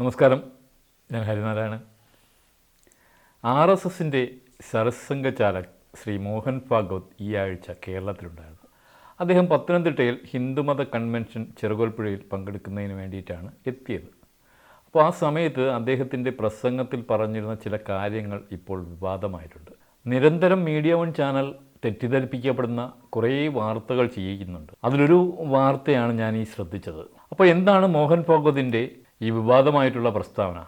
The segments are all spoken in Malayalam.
നമസ്കാരം. ഞാൻ ഹരിനാരായണൻ. ആർ എസ് എസിന്റെ സരസംഘചാലക് ശ്രീ മോഹൻ ഭാഗവത് ഈ ആഴ്ച കേരളത്തിലുണ്ടായിരുന്നു. അദ്ദേഹം പത്തനംതിട്ടയിൽ ഹിന്ദുമത കൺവെൻഷൻ ചെറുകോൽപ്പുഴയിൽ പങ്കെടുക്കുന്നതിന് വേണ്ടിയിട്ടാണ് എത്തിയത്. അപ്പോൾ ആ സമയത്ത് അദ്ദേഹത്തിന്റെ പ്രസംഗത്തിൽ പറഞ്ഞിരുന്ന ചില കാര്യങ്ങൾ ഇപ്പോൾ വിവാദമായിട്ടുണ്ട്. നിരന്തരം മീഡിയ വൺ ചാനൽ തെറ്റിദ്ധരിപ്പിക്കപ്പെടുന്ന കുറേ വാർത്തകൾ ചെയ്യുന്നുണ്ട്. അതിലൊരു വാർത്തയാണ് ഞാൻ ഈ ശ്രദ്ധിച്ചത്. അപ്പോൾ എന്താണ് മോഹൻ ഭാഗവതിന്റെ ഈ വിവാദമായിട്ടുള്ള പ്രസ്താവന.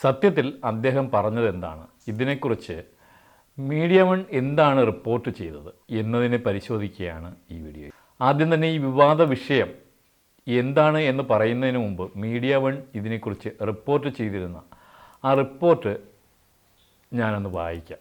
സത്യത്തിൽ അദ്ദേഹം പറഞ്ഞത് എന്താണ്? ഇതിനെക്കുറിച്ച് മീഡിയ വൺ എന്താണ് റിപ്പോർട്ട് ചെയ്തത് എന്നതിനെ പരിശോധിക്കുകയാണ് ഈ വീഡിയോ. ആദ്യം തന്നെ ഈ വിവാദ വിഷയം എന്താണ് എന്ന് പറയുന്നതിന് മുമ്പ് മീഡിയ വൺ ഇതിനെക്കുറിച്ച് റിപ്പോർട്ട് ചെയ്തിരുന്ന ആ റിപ്പോർട്ട് ഞാനൊന്ന് വായിക്കാം.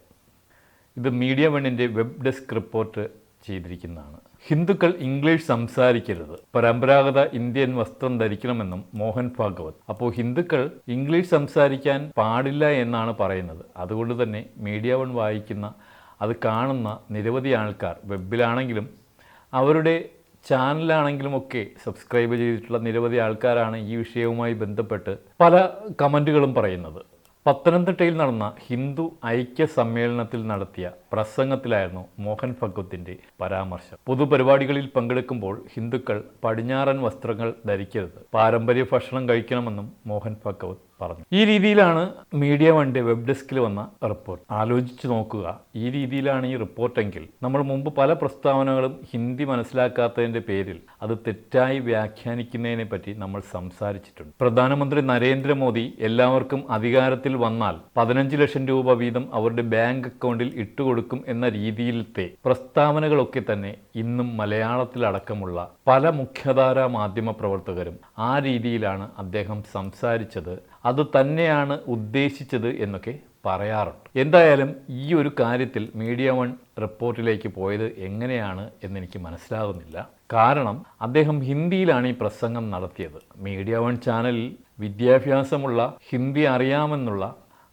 ഇത് മീഡിയ വണ്ണിന്റെ വെബ് ഡെസ്ക് റിപ്പോർട്ട് ചെയ്തിരിക്കുന്നതാണ്. ഹിന്ദുക്കൾ ഇംഗ്ലീഷ് സംസാരിക്കരുത്. പരമ്പരാഗത ഇന്ത്യൻ വസ്ത്രം ധരിക്കണമെന്നും മോഹൻ ഭാഗവത്. അപ്പോൾ ഹിന്ദുക്കൾ ഇംഗ്ലീഷ് സംസാരിക്കാൻ പാടില്ല എന്നാണ് പറയുന്നത്. അതുകൊണ്ട് തന്നെ മീഡിയ വൺ വായിക്കുന്ന അത് കാണുന്ന നിരവധി ആൾക്കാർ വെബിലാണെങ്കിലും അവരുടെ ചാനലാണെങ്കിലും ഒക്കെ സബ്സ്ക്രൈബ് ചെയ്തിട്ടുള്ള നിരവധി ആൾക്കാരാണ് ഈ വിഷയവുമായി ബന്ധപ്പെട്ട് പല കമന്റുകളും പറയുന്നത്. പത്തനംതിട്ടയിൽ നടന്ന ഹിന്ദു ഐക്യ സമ്മേളനത്തിൽ നടത്തിയ പ്രസംഗത്തിലായിരുന്നു മോഹൻ ഭഗവത്തിന്റെ പരാമർശം. പൊതുപരിപാടികളിൽ പങ്കെടുക്കുമ്പോൾ ഹിന്ദുക്കൾ പടിഞ്ഞാറൻ വസ്ത്രങ്ങൾ ധരിക്കരുത്. പാരമ്പര്യ ഭക്ഷണം കഴിക്കണമെന്നും മോഹൻ ഭഗവത് പറഞ്ഞു. ഈ രീതിയിലാണ് മീഡിയ വണ്ടി വെബ് ഡെസ്കിൽ വന്ന റിപ്പോർട്ട് ആലോചിച്ചു നോക്കുക. ഈ രീതിയിലാണ് ഈ റിപ്പോർട്ടെങ്കിൽ നമ്മൾ മുമ്പ് പല പ്രസ്താവനകളും ഹിന്ദി മനസ്സിലാക്കാത്തതിന്റെ പേരിൽ അത് തെറ്റായി വ്യാഖ്യാനിക്കുന്നതിനെ പറ്റി നമ്മൾ സംസാരിച്ചിട്ടുണ്ട്. പ്രധാനമന്ത്രി നരേന്ദ്രമോദി എല്ലാവർക്കും അധികാരത്തിൽ വന്നാൽ പതിനഞ്ച് ലക്ഷം രൂപ വീതം അവരുടെ ബാങ്ക് അക്കൗണ്ടിൽ ഇട്ടുകൊടുക്കും എന്ന രീതിയിലത്തെ പ്രസ്താവനകളൊക്കെ തന്നെ ഇന്നും മലയാളത്തിലടക്കമുള്ള പല മുഖ്യധാരാ മാധ്യമ പ്രവർത്തകരും ആ രീതിയിലാണ് അദ്ദേഹം സംസാരിച്ചത് അത് തന്നെയാണ് ഉദ്ദേശിച്ചത് എന്നൊക്കെ പറയാറുണ്ട്. എന്തായാലും ഈ ഒരു കാര്യത്തിൽ മീഡിയ വൺ റിപ്പോർട്ടിലേക്ക് പോയത് എങ്ങനെയാണ് എന്നെനിക്ക് മനസ്സിലാകുന്നില്ല കാരണം അദ്ദേഹം ഹിന്ദിയിലാണ് ഈ പ്രസംഗം നടത്തിയത്. മീഡിയ വൺ ചാനലിൽ വിദ്യാഭ്യാസമുള്ള ഹിന്ദി അറിയാമെന്നുള്ള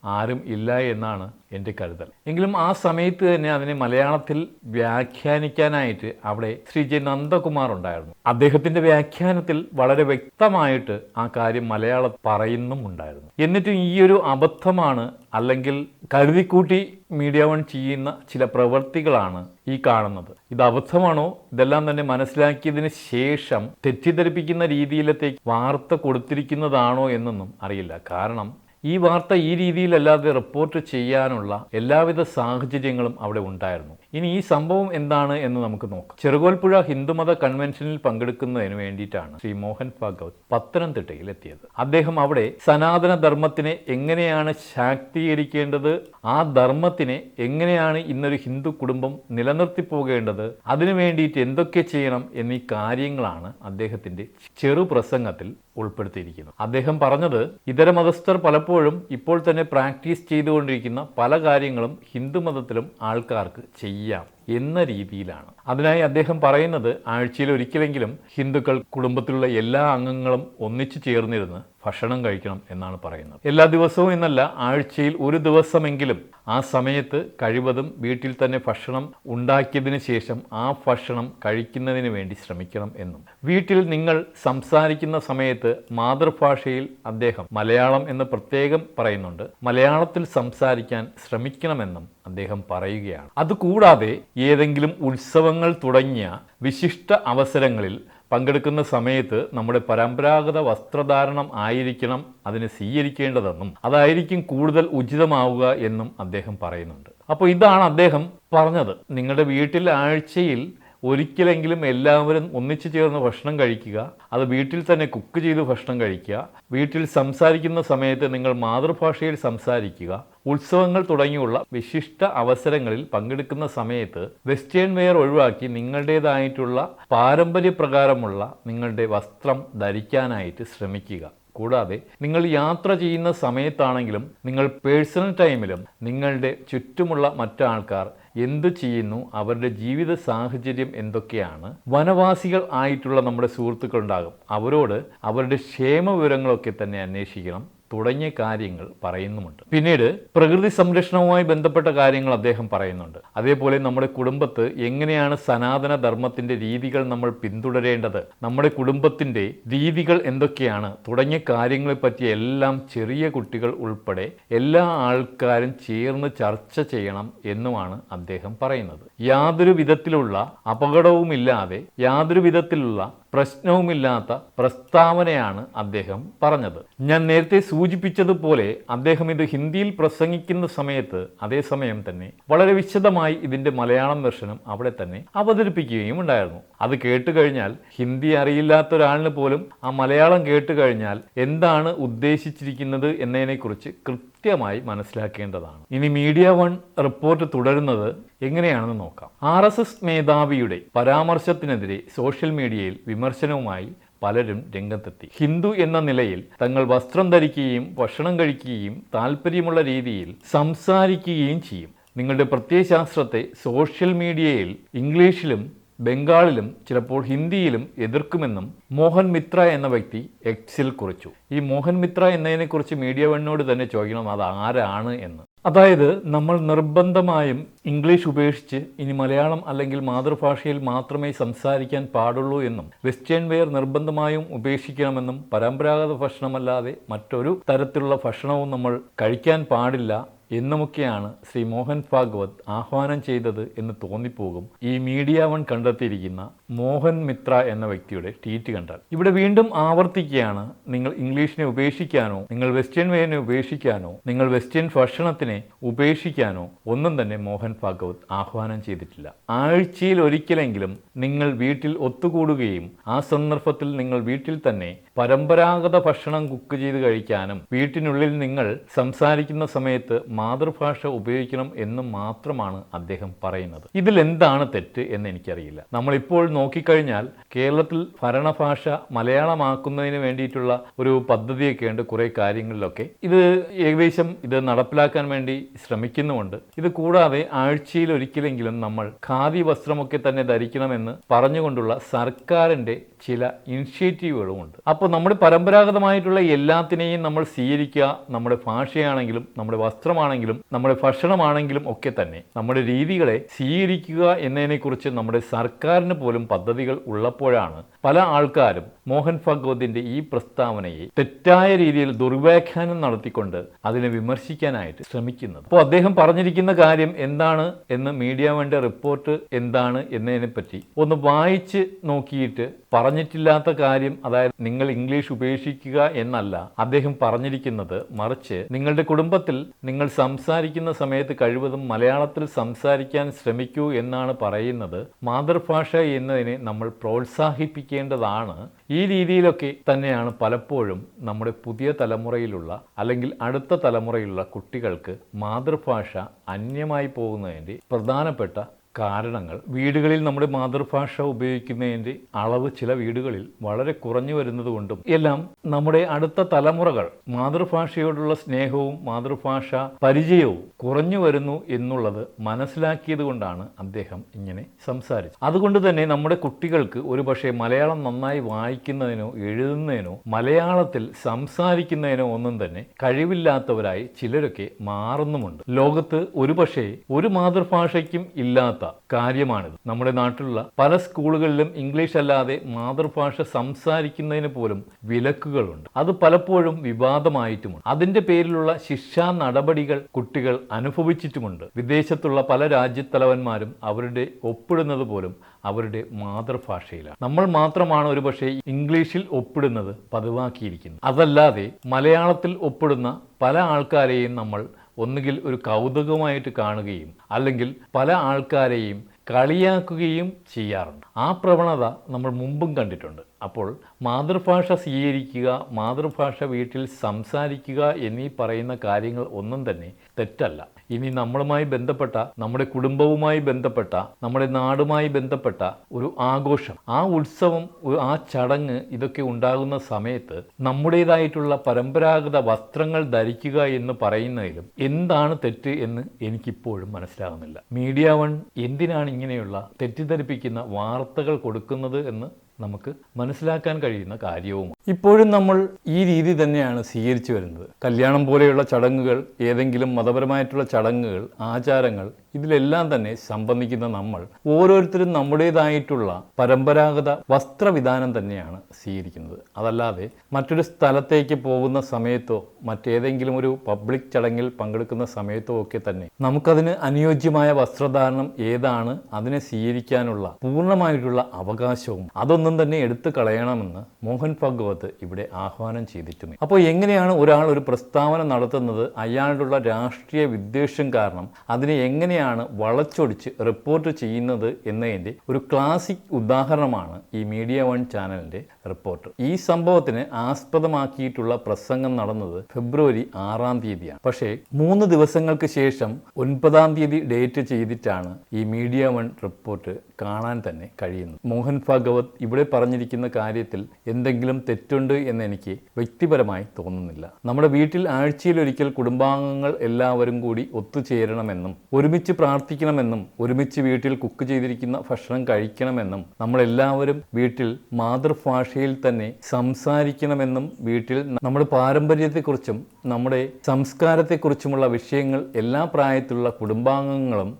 ആരും ഇല്ല എന്നാണ് എന്റെ കരുതൽ. എങ്കിലും ആ സമയത്ത് തന്നെ അതിനെ മലയാളത്തിൽ വ്യാഖ്യാനിക്കാനായിട്ട് അവിടെ ശ്രീ ജെ നന്ദകുമാർ ഉണ്ടായിരുന്നു. അദ്ദേഹത്തിന്റെ വ്യാഖ്യാനത്തിൽ വളരെ വ്യക്തമായിട്ട് ആ കാര്യം മലയാളം പറയുന്നും ഉണ്ടായിരുന്നു. എന്നിട്ടും ഈ ഒരു അബദ്ധമാണ് അല്ലെങ്കിൽ കരുതിക്കൂട്ടി മീഡിയ വൺ ചെയ്യുന്ന ചില പ്രവൃത്തികളാണ് ഈ കാണുന്നത്. ഇത് അബദ്ധമാണോ? ഇതെല്ലാം തന്നെ മനസ്സിലാക്കിയതിന് ശേഷം തെറ്റിദ്ധരിപ്പിക്കുന്ന രീതിയിലത്തേക്ക് വാർത്ത കൊടുത്തിരിക്കുന്നതാണോ എന്നൊന്നും അറിയില്ല. കാരണം ഈ വാർത്ത ഈ രീതിയിലല്ലാതെ റിപ്പോർട്ട് ചെയ്യാനുള്ള എല്ലാവിധ സാഹചര്യങ്ങളും അവിടെ ഉണ്ടായിരുന്നു. ഇനി ഈ സംഭവം എന്താണ് എന്ന് നമുക്ക് നോക്കാം. ചെറുകോൽപ്പുഴ ഹിന്ദുമത കൺവെൻഷനിൽ പങ്കെടുക്കുന്നതിന് വേണ്ടിയിട്ടാണ് ശ്രീ മോഹൻ ഭാഗവത് പത്തനംതിട്ടയിൽ എത്തിയത്. അദ്ദേഹം അവിടെ സനാതന ധർമ്മത്തിനെ എങ്ങനെയാണ് ശാക്തീകരിക്കേണ്ടത് ആ ധർമ്മത്തിനെ എങ്ങനെയാണ് ഇന്നൊരു ഹിന്ദു കുടുംബം നിലനിർത്തി പോകേണ്ടത് അതിനു വേണ്ടിയിട്ട് എന്തൊക്കെ ചെയ്യണം എന്നീ കാര്യങ്ങളാണ് അദ്ദേഹത്തിന്റെ ചെറു പ്രസംഗത്തിൽ ഉൾപ്പെടുത്തിയിരിക്കുന്നത്. അദ്ദേഹം പറഞ്ഞത് ഇതര മതസ്ഥർ പലപ്പോഴും ഇപ്പോൾ തന്നെ പ്രാക്ടീസ് ചെയ്തുകൊണ്ടിരിക്കുന്ന പല കാര്യങ്ങളും ഹിന്ദു മതത്തിലും ആൾക്കാർക്ക് ചെയ്യാം. 一样。എന്ന രീതിയിലാണ്. അതിനായി അദ്ദേഹം പറയുന്നത് ആഴ്ചയിൽ ഒരിക്കലെങ്കിലും ഹിന്ദുക്കൾ കുടുംബത്തിലുള്ള എല്ലാ അംഗങ്ങളും ഒന്നിച്ചു ചേർന്നിരുന്ന് ഭക്ഷണം കഴിക്കണം എന്നാണ് പറയുന്നത്. എല്ലാ ദിവസവും എന്നല്ല ആഴ്ചയിൽ ഒരു ദിവസമെങ്കിലും ആ സമയത്ത് കഴിവതും വീട്ടിൽ തന്നെ ഭക്ഷണം ഉണ്ടാക്കിയതിന് ശേഷം ആ ഭക്ഷണം കഴിക്കുന്നതിന് വേണ്ടി ശ്രമിക്കണം എന്നും. വീട്ടിൽ നിങ്ങൾ സംസാരിക്കുന്ന സമയത്ത് മാതൃഭാഷയിൽ അദ്ദേഹം മലയാളം എന്ന് പ്രത്യേകം പറയുന്നുണ്ട്. മലയാളത്തിൽ സംസാരിക്കാൻ ശ്രമിക്കണമെന്നും അദ്ദേഹം പറയുകയാണ്. അതുകൂടാതെ ഏതെങ്കിലും ഉത്സവങ്ങൾ തുടങ്ങിയ വിശിഷ്ട അവസരങ്ങളിൽ പങ്കെടുക്കുന്ന സമയത്ത് നമ്മുടെ പരമ്പരാഗത വസ്ത്രധാരണം ആയിരിക്കണം അതിനെ സ്വീകരിക്കേണ്ടതെന്നും അതായിരിക്കും കൂടുതൽ ഉചിതമാവുക എന്നും അദ്ദേഹം പറയുന്നുണ്ട്. അപ്പോൾ ഇതാണ് അദ്ദേഹം പറഞ്ഞത്. നിങ്ങളുടെ വീട്ടിൽ ആഴ്ചയിൽ ഒരിക്കലെങ്കിലും എല്ലാവരും ഒന്നിച്ചു ചേർന്ന് ഭക്ഷണം കഴിക്കുക അത് വീട്ടിൽ തന്നെ കുക്ക് ചെയ്ത് ഭക്ഷണം കഴിക്കുക വീട്ടിൽ സംസാരിക്കുന്ന സമയത്ത് നിങ്ങൾ മാതൃഭാഷയിൽ സംസാരിക്കുക ഉത്സവങ്ങൾ തുടങ്ങിയുള്ള വിശിഷ്ട അവസരങ്ങളിൽ പങ്കെടുക്കുന്ന സമയത്ത് വെസ്റ്റേൺ വെയർ ഒഴിവാക്കി നിങ്ങളുടേതായിട്ടുള്ള പാരമ്പര്യപ്രകാരമുള്ള നിങ്ങളുടെ വസ്ത്രം ധരിക്കാനായിട്ട് ശ്രമിക്കുക. കൂടാതെ നിങ്ങൾ യാത്ര ചെയ്യുന്ന സമയത്താണെങ്കിലും നിങ്ങൾ പേഴ്സണൽ ടൈമിലും നിങ്ങളുടെ ചുറ്റുമുള്ള മറ്റാൾക്കാർ എന്തു ചെയ്യുന്നു അവരുടെ ജീവിത സാഹചര്യം എന്തൊക്കെയാണ് വനവാസികൾ ആയിട്ടുള്ള നമ്മുടെ സുഹൃത്തുക്കളുണ്ടാകും. അവരോട് അവരുടെ ക്ഷേമ വിവരങ്ങളൊക്കെ തന്നെ അന്വേഷിക്കണം. തുടങ്ങിയ കാര്യങ്ങൾ പറയുന്നുമുണ്ട്. പിന്നീട് പ്രകൃതി സംരക്ഷണവുമായി ബന്ധപ്പെട്ട കാര്യങ്ങൾ അദ്ദേഹം പറയുന്നുണ്ട്. അതേപോലെ നമ്മുടെ കുടുംബത്ത് എങ്ങനെയാണ് സനാതന ധർമ്മത്തിന്റെ രീതികൾ നമ്മൾ പിന്തുടരേണ്ടത് നമ്മുടെ കുടുംബത്തിന്റെ രീതികൾ എന്തൊക്കെയാണ് തുടങ്ങിയ കാര്യങ്ങളെ പറ്റി എല്ലാം ചെറിയ കുട്ടികൾ ഉൾപ്പെടെ എല്ലാ ആൾക്കാരും ചേർന്ന് ചർച്ച ചെയ്യണം എന്നുമാണ് അദ്ദേഹം പറയുന്നത്. യാതൊരു വിധത്തിലുള്ള അപകടവുമില്ലാതെ യാതൊരു വിധത്തിലുള്ള പ്രശ്നവുമില്ലാത്ത പ്രസ്താവനയാണ് അദ്ദേഹം പറഞ്ഞത്. ഞാൻ നേരത്തെ സൂചിപ്പിച്ചതുപോലെ അദ്ദേഹം ഇത് ഹിന്ദിയിൽ പ്രസംഗിക്കുന്ന സമയത്ത് അതേസമയം തന്നെ വളരെ വിശദമായി ഇതിന്റെ മലയാളം ദർശനം അവിടെ തന്നെ അവതരിപ്പിക്കുകയും ഉണ്ടായിരുന്നു. അത് കേട്ട് കഴിഞ്ഞാൽ ഹിന്ദി അറിയില്ലാത്ത ഒരാളിന് പോലും ആ മലയാളം കേട്ട് കഴിഞ്ഞാൽ എന്താണ് ഉദ്ദേശിച്ചിരിക്കുന്നത് എന്നതിനെക്കുറിച്ച് കൃത്യമായി മനസ്സിലാക്കേണ്ടതാണ്. ഇനി മീഡിയ വൺ റിപ്പോർട്ട് തുടരുന്നത് എങ്ങനെയാണെന്ന് നോക്കാം. ആർ എസ് എസ് മേധാവിയുടെ പരാമർശത്തിനെതിരെ സോഷ്യൽ മീഡിയയിൽ വിമർശനവുമായി പലരും രംഗത്തെത്തി. ഹിന്ദു എന്ന നിലയിൽ തങ്ങൾ വസ്ത്രം ധരിക്കുകയും ഭക്ഷണം കഴിക്കുകയും താല്പര്യമുള്ള രീതിയിൽ സംസാരിക്കുകയും ചെയ്യും. നിങ്ങളുടെ പ്രത്യയശാസ്ത്രത്തെ സോഷ്യൽ മീഡിയയിൽ ഇംഗ്ലീഷിലും ബംഗാളിലും ചിലപ്പോൾ ഹിന്ദിയിലും എതിർക്കുമെന്നും മോഹൻ മിത്ര എന്ന വ്യക്തി എക്സിൽ കുറിച്ചു. ഈ മോഹൻ മിത്ര എന്നതിനെക്കുറിച്ച് മീഡിയ വണ്ണോട് തന്നെ ചോദിക്കണം അത് ആരാണ് എന്ന്. അതായത് നമ്മൾ നിർബന്ധമായും ഇംഗ്ലീഷ് ഉപേക്ഷിച്ച് ഇനി മലയാളം അല്ലെങ്കിൽ മാതൃഭാഷയിൽ മാത്രമേ സംസാരിക്കാൻ പാടുള്ളൂ എന്നും വെസ്റ്റേൺ വെയർ നിർബന്ധമായും ഉപേക്ഷിക്കണമെന്നും പരമ്പരാഗത ഭക്ഷണമല്ലാതെ മറ്റൊരു തരത്തിലുള്ള ഭക്ഷണവും നമ്മൾ കഴിക്കാൻ പാടില്ല എന്നുമൊക്കെയാണ് ശ്രീ മോഹൻ ഭാഗവത് ആഹ്വാനം ചെയ്തത് എന്ന് തോന്നിപ്പോകും ഈ മീഡിയ വൺ കണ്ടെത്തിയിരിക്കുന്ന മോഹൻ മിത്ര എന്ന വ്യക്തിയുടെ ട്വീറ്റ് കണ്ടാൽ. ഇവിടെ വീണ്ടും ആവർത്തിക്കുകയാണ്. നിങ്ങൾ ഇംഗ്ലീഷിനെ ഉപേക്ഷിക്കാനോ നിങ്ങൾ വെസ്റ്റേൺ വേനെ ഉപേക്ഷിക്കാനോ നിങ്ങൾ വെസ്റ്റേൺ ഭക്ഷണത്തിനെ ഉപേക്ഷിക്കാനോ ഒന്നും തന്നെ മോഹൻ ഭാഗവത് ആഹ്വാനം ചെയ്തിട്ടില്ല. ആഴ്ചയിൽ ഒരിക്കലെങ്കിലും നിങ്ങൾ വീട്ടിൽ ഒത്തുകൂടുകയും ആ സന്ദർഭത്തിൽ നിങ്ങൾ വീട്ടിൽ തന്നെ പരമ്പരാഗത ഭക്ഷണം കുക്ക് ചെയ്ത് കഴിക്കാനും വീട്ടിനുള്ളിൽ നിങ്ങൾ സംസാരിക്കുന്ന സമയത്ത് മാതൃഭാഷ ഉപയോഗിക്കണം എന്ന് മാത്രമാണ് അദ്ദേഹം പറയുന്നത്. ഇതിൽ എന്താണ് തെറ്റ് എന്ന് എനിക്കറിയില്ല. നമ്മളിപ്പോൾ നോക്കിക്കഴിഞ്ഞാൽ കേരളത്തിൽ ഭരണഭാഷ മലയാളമാക്കുന്നതിന് വേണ്ടിയിട്ടുള്ള ഒരു പദ്ധതിയൊക്കെ ഉണ്ട് കുറേ കാര്യങ്ങളിലൊക്കെ. ഇത് ഏകദേശം ഇത് നടപ്പിലാക്കാൻ വേണ്ടി ശ്രമിക്കുന്നുമുണ്ട്. ഇത് കൂടാതെ ആഴ്ചയിൽ ഒരിക്കലെങ്കിലും നമ്മൾ ഖാദി വസ്ത്രമൊക്കെ തന്നെ ധരിക്കണമെന്ന് പറഞ്ഞുകൊണ്ടുള്ള സർക്കാരിന്റെ ചില ഇനിഷ്യേറ്റീവുകളും ഉണ്ട് അപ്പോൾ നമ്മുടെ പരമ്പരാഗതമായിട്ടുള്ള എല്ലാത്തിനെയും നമ്മൾ സ്വീകരിക്കുക നമ്മുടെ ഭാഷയാണെങ്കിലും നമ്മുടെ വസ്ത്രമാണെങ്കിലും നമ്മുടെ ഭക്ഷണമാണെങ്കിലും ഒക്കെ തന്നെ നമ്മുടെ രീതികളെ സ്വീകരിക്കുക എന്നതിനെക്കുറിച്ച് നമ്മുടെ സർക്കാരിന് പോലും പദ്ധതികൾ ഉള്ളപ്പോഴാണ് പല ആൾക്കാരും മോഹൻ ഭഗവതിന്റെ ഈ പ്രസ്താവനയെ തെറ്റായ രീതിയിൽ ദുർവ്യാഖ്യാനം നടത്തിക്കൊണ്ട് അതിനെ വിമർശിക്കാനായിട്ട് ശ്രമിക്കുന്നത്. അപ്പോൾ അദ്ദേഹം പറഞ്ഞിരിക്കുന്ന കാര്യം എന്താണ് എന്ന് മീഡിയ വേണ്ട റിപ്പോർട്ട് എന്താണ് എന്നതിനെപ്പറ്റി ഒന്ന് വായിച്ച് നോക്കിയിട്ട് പറഞ്ഞിട്ടില്ലാത്ത കാര്യം അതായത് നിങ്ങൾ ഇംഗ്ലീഷ് ഉപേക്ഷിക്കുക എന്നല്ല. അദ്ദേഹം പറഞ്ഞിരിക്കുന്നത് മറിച്ച് നിങ്ങളുടെ കുടുംബത്തിൽ നിങ്ങൾ സംസാരിക്കുന്ന സമയത്ത് കഴിവതും മലയാളത്തിൽ സംസാരിക്കാൻ ശ്രമിക്കൂ എന്നാണ് പറയുന്നത്. മാതൃഭാഷ എന്നതിനെ നമ്മൾ പ്രോത്സാഹിപ്പിക്കേണ്ടതാണ്. ഈ രീതിയിലൊക്കെ തന്നെയാണ് പലപ്പോഴും നമ്മുടെ പുതിയ തലമുറയിലുള്ള അല്ലെങ്കിൽ അടുത്ത തലമുറയിലുള്ള കുട്ടികൾക്ക് മാതൃഭാഷ അന്യമായി പോകുന്നതിന്റെ പ്രധാനപ്പെട്ട കാരണങ്ങൾ. വീടുകളിൽ നമ്മുടെ മാതൃഭാഷ ഉപയോഗിക്കുന്നതിന്റെ അളവ് ചില വീടുകളിൽ വളരെ കുറഞ്ഞു വരുന്നതുകൊണ്ടും എല്ലാം നമ്മുടെ അടുത്ത തലമുറകൾ മാതൃഭാഷയോടുള്ള സ്നേഹവും മാതൃഭാഷ പരിചയവും കുറഞ്ഞു വരുന്നു എന്നുള്ളത് മനസ്സിലാക്കിയത് കൊണ്ടാണ് അദ്ദേഹം ഇങ്ങനെ സംസാരിച്ചത്. അതുകൊണ്ട് തന്നെ നമ്മുടെ കുട്ടികൾക്ക് ഒരു പക്ഷേ മലയാളം നന്നായി വായിക്കുന്നതിനോ എഴുതുന്നതിനോ മലയാളത്തിൽ സംസാരിക്കുന്നതിനോ ഒന്നും തന്നെ കഴിവില്ലാത്തവരായി ചിലരൊക്കെ മാറുന്നുമുണ്ട്. ലോകത്ത് ഒരുപക്ഷേ ഒരു മാതൃഭാഷയ്ക്കും ഇല്ലാത്ത കാര്യമാണിത് നമ്മുടെ നാട്ടിലുള്ള പല സ്കൂളുകളിലും ഇംഗ്ലീഷ് അല്ലാതെ മാതൃഭാഷ സംസാരിക്കുന്നതിന് പോലും വിലക്കുകളുണ്ട് അത് പലപ്പോഴും വിവാദമായിട്ടുമുണ്ട് അതിന്റെ പേരിലുള്ള ശിക്ഷാ നടപടികൾ കുട്ടികൾ അനുഭവിച്ചിട്ടുമുണ്ട് വിദേശത്തുള്ള പല രാജ്യത്തലവന്മാരും അവരുടെ ഒപ്പിടുന്നത് പോലും അവരുടെ മാതൃഭാഷയിലാണ് നമ്മൾ മാത്രമാണ് ഒരുപക്ഷെ ഇംഗ്ലീഷിൽ ഒപ്പിടുന്നത് പതിവാക്കിയിരിക്കുന്നത് അതല്ലാതെ മലയാളത്തിൽ ഒപ്പിടുന്ന പല ആൾക്കാരെയും നമ്മൾ ഒന്നുകിൽ ഒരു കൗതുകമായിട്ട് കാണുകയും അല്ലെങ്കിൽ പല ആൾക്കാരെയും കളിയാക്കുകയും ചെയ്യാറുണ്ട്. ആ പ്രവണത നമ്മൾ മുമ്പും കണ്ടിട്ടുണ്ട്. അപ്പോൾ മാതൃഭാഷ സ്വീകരിക്കുക മാതൃഭാഷ വീട്ടിൽ സംസാരിക്കുക എന്നീ പറയുന്ന കാര്യങ്ങൾ ഒന്നും തന്നെ തെറ്റല്ല. ഇനി നമ്മളുമായി ബന്ധപ്പെട്ട നമ്മുടെ കുടുംബവുമായി ബന്ധപ്പെട്ട നമ്മുടെ നാടുമായി ബന്ധപ്പെട്ട ഒരു ആഘോഷം. ആ ഉത്സവം ആ ചടങ്ങ് ഇതൊക്കെ ഉണ്ടാകുന്ന സമയത്ത് നമ്മുടേതായിട്ടുള്ള പരമ്പരാഗത വസ്ത്രങ്ങൾ ധരിക്കുക എന്ന് പറയുന്നതിലും എന്താണ് തെറ്റ് എന്ന് എനിക്കിപ്പോഴും മനസ്സിലാകുന്നില്ല. മീഡിയ വൺ എന്തിനാണ് ഇങ്ങനെയുള്ള തെറ്റിദ്ധരിപ്പിക്കുന്ന വാർത്തകൾ കൊടുക്കുന്നത് എന്ന് നമുക്ക് മനസ്സിലാക്കാൻ കഴിയുന്ന കാര്യവുമാണ്. ഇപ്പോഴും നമ്മൾ ഈ രീതി തന്നെയാണ് സ്വീകരിച്ചു വരുന്നത്. കല്യാണം പോലെയുള്ള ചടങ്ങുകൾ ഏതെങ്കിലും മതപരമായിട്ടുള്ള ചടങ്ങുകൾ ആചാരങ്ങൾ ഇതിലെല്ലാം തന്നെ സംബന്ധിക്കുന്ന നമ്മൾ ഓരോരുത്തരും നമ്മുടേതായിട്ടുള്ള പരമ്പരാഗത വസ്ത്രവിധാനം തന്നെയാണ് സ്വീകരിക്കുന്നത്. അതല്ലാതെ മറ്റൊരു സ്ഥലത്തേക്ക് പോകുന്ന സമയത്തോ മറ്റേതെങ്കിലും ഒരു പബ്ലിക് ചടങ്ങിൽ പങ്കെടുക്കുന്ന സമയത്തോ ഒക്കെ തന്നെ നമുക്കതിന് അനുയോജ്യമായ വസ്ത്രധാരണം ഏതാണ് അതിനെ സ്വീകരിക്കാനുള്ള പൂർണമായിട്ടുള്ള അവകാശവും അതൊന്നും തന്നെ എടുത്തു കളയണമെന്ന് മോഹൻ ഭഗവത് ഇവിടെ ആഹ്വാനം ചെയ്തിട്ടുണ്ട്. അപ്പോൾ എങ്ങനെയാണ് ഒരാൾ ഒരു പ്രസ്താവന നടത്തുന്നത്? അയാളുടെ രാഷ്ട്രീയ വിദ്വേഷം കാരണം അതിനെ എങ്ങനെയാണ് വളച്ചൊടിച്ച് റിപ്പോർട്ട് ചെയ്യുന്നത് എന്നതിന്റെ ഒരു ക്ലാസിക് ഉദാഹരണമാണ് ഈ മീഡിയ വൺ ചാനലിന്റെ റിപ്പോർട്ട്. ഈ സംഭവത്തിന് ആസ്പദമാക്കിയിട്ടുള്ള പ്രസംഗം നടന്നത് ഫെബ്രുവരി ആറാം തീയതിയാണ്. പക്ഷേ മൂന്ന് ദിവസങ്ങൾക്ക് ശേഷം ഒൻപതാം തീയതി ഡേറ്റ് ചെയ്തിട്ടാണ് ഈ മീഡിയ വൺ റിപ്പോർട്ട് കാണാൻ തന്നെ കഴിയുന്നത്. മോഹൻ ഭാഗവത് ഇവിടെ പറഞ്ഞിരിക്കുന്ന കാര്യത്തിൽ എന്തെങ്കിലും തെറ്റുണ്ട് എന്ന് എനിക്ക് വ്യക്തിപരമായി തോന്നുന്നില്ല. നമ്മുടെ വീട്ടിൽ ആഴ്ചയിൽ ഒരിക്കൽ കുടുംബാംഗങ്ങൾ എല്ലാവരും കൂടി ഒത്തുചേരണമെന്നും ഒരുമിച്ച് പ്രാർത്ഥിക്കണമെന്നും ഒരുമിച്ച് വീട്ടിൽ കുക്ക് ചെയ്തിരിക്കുന്ന ഭക്ഷണം കഴിക്കണമെന്നും നമ്മളെല്ലാവരും വീട്ടിൽ മാതൃഭാഷയിൽ തന്നെ സംസാരിക്കണമെന്നും വീട്ടിൽ നമ്മുടെ പാരമ്പര്യത്തെക്കുറിച്ചും നമ്മുടെ സംസ്കാരത്തെക്കുറിച്ചുമുള്ള വിഷയങ്ങൾ എല്ലാ പ്രായത്തിലുള്ള കുടുംബാംഗങ്ങളും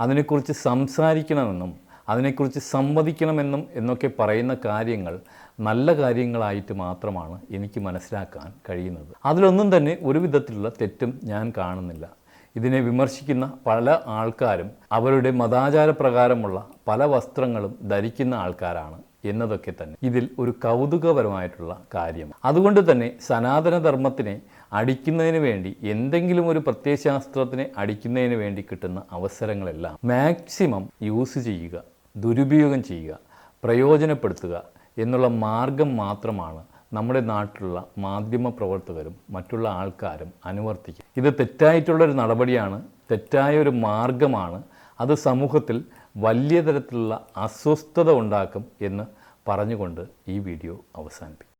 അതിനെക്കുറിച്ച് സംസാരിക്കണമെന്നും അതിനെക്കുറിച്ച് സംവദിക്കണമെന്നും എന്നൊക്കെ പറയുന്ന കാര്യങ്ങൾ നല്ല കാര്യങ്ങളായിട്ട് മാത്രമാണ് എനിക്ക് മനസ്സിലാക്കാൻ കഴിയുന്നത്. അതിലൊന്നും തന്നെ ഒരു വിധത്തിലുള്ള തെറ്റും ഞാൻ കാണുന്നില്ല. ഇതിനെ വിമർശിക്കുന്ന പല ആൾക്കാരും അവരുടെ മതാചാര പ്രകാരമുള്ള പല വസ്ത്രങ്ങളും ധരിക്കുന്ന ആൾക്കാരാണ് എന്നതൊക്കെ തന്നെ. ഇതിൽ ഒരു കൗതുകപരമായിട്ടുള്ള കാര്യം. അതുകൊണ്ട് തന്നെ സനാതനധർമ്മത്തിനെ അടിക്കുന്നതിന് വേണ്ടി എന്തെങ്കിലും ഒരു പ്രത്യയശാസ്ത്രത്തിനെ അടിക്കുന്നതിന് വേണ്ടി കിട്ടുന്ന അവസരങ്ങളെല്ലാം മാക്സിമം യൂസ് ചെയ്യുക ദുരുപയോഗം ചെയ്യുക പ്രയോജനപ്പെടുത്തുക എന്നുള്ള മാർഗം മാത്രമാണ് നമ്മുടെ നാട്ടിലുള്ള മാധ്യമ പ്രവർത്തകരും മറ്റുള്ള ആൾക്കാരും അനുവർത്തിക്കുക ഇത് തെറ്റായിട്ടുള്ളൊരു നടപടിയാണ് തെറ്റായ ഒരു മാർഗമാണ്. അത് സമൂഹത്തിൽ വലിയ തരത്തിലുള്ള അസ്വസ്ഥത ഉണ്ടാക്കും എന്ന് പറഞ്ഞുകൊണ്ട് ഈ വീഡിയോ അവസാനിപ്പിക്കും